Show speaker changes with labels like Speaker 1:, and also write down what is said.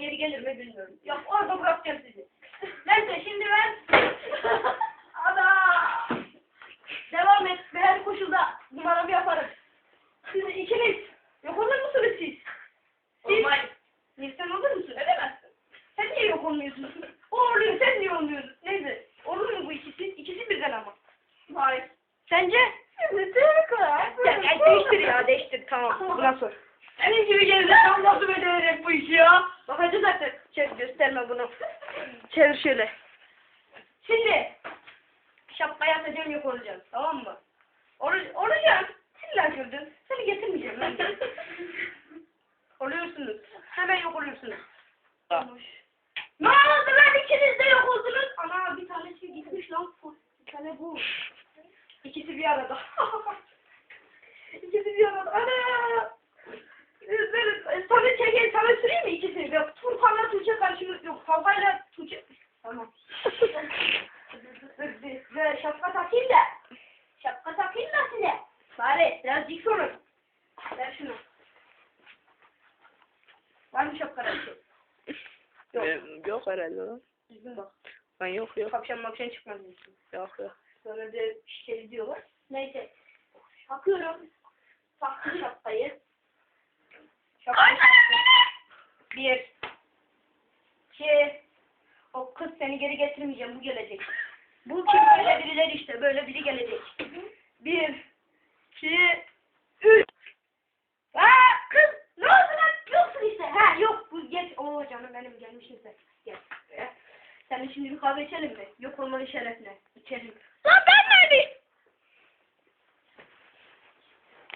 Speaker 1: geri gelir mi bilmiyorum. Yok orada bırakacağım sizi. Neyse şimdi ben... Ana! Devam et. Ve her koşulda numaramı yaparım. Siz ikiniz. Yok olur musunuz siz? Niye sen olur musun?
Speaker 2: Edemezsin.
Speaker 1: Sen niye yok olmuyorsun? O oluyor, sen niye olmuyorsun? Neyse. Olur mu bu ikisi? İkisi birden ama.
Speaker 2: Hayır.
Speaker 1: Sence?
Speaker 2: Evet.
Speaker 1: Ya, ya değiştir ya, değiştir. Tamam, buna sor.
Speaker 2: Senin gibi sen nasıl becererek bu işi ya?
Speaker 1: Bakacağız artık. Çevir, gösterme bunu. Çevir şöyle. Şimdi, şapkayı atacağım yok olacağım. Tamam mı? Ol, olacağım. İlla gördün. Seni getirmeyeceğim lan. Oluyorsunuz. Hemen yok oluyorsunuz. Ne oldu lan ikiniz de yok oldunuz? Ana bir tanesi gitmiş lan. Bir tane bu. İkisi bir arada. İkisi bir arada. Ana! Havayla Tuğçe... Tamam. Ve şapka takayım da. Şapka takayım da size. Bari biraz dik sorun. Ver şunu. Var mı bir şey? Yok.
Speaker 3: Benim yok herhalde lan.
Speaker 1: Düzgün bak.
Speaker 3: Ben yok yok.
Speaker 1: Kapşan mapşan çıkmaz diyorsun.
Speaker 3: Yok yok.
Speaker 1: Sonra da şişeli diyorlar. Neyse. Takıyorum. Taktım şapkayı. Şapkayı taktım. Bir. İki. O kız seni geri getirmeyeceğim. Bu gelecek. Bu kim? Böyle birileri işte. Böyle biri gelecek. Bir. iki, Üç. Aa kız. Ne oldu lan? Yoksun işte. Ha yok. Bu geç. Oo canım benim gelmişsin sen. Gel. Gel. Seninle şimdi bir kahve içelim mi? Yok olmanın şerefine. İçelim.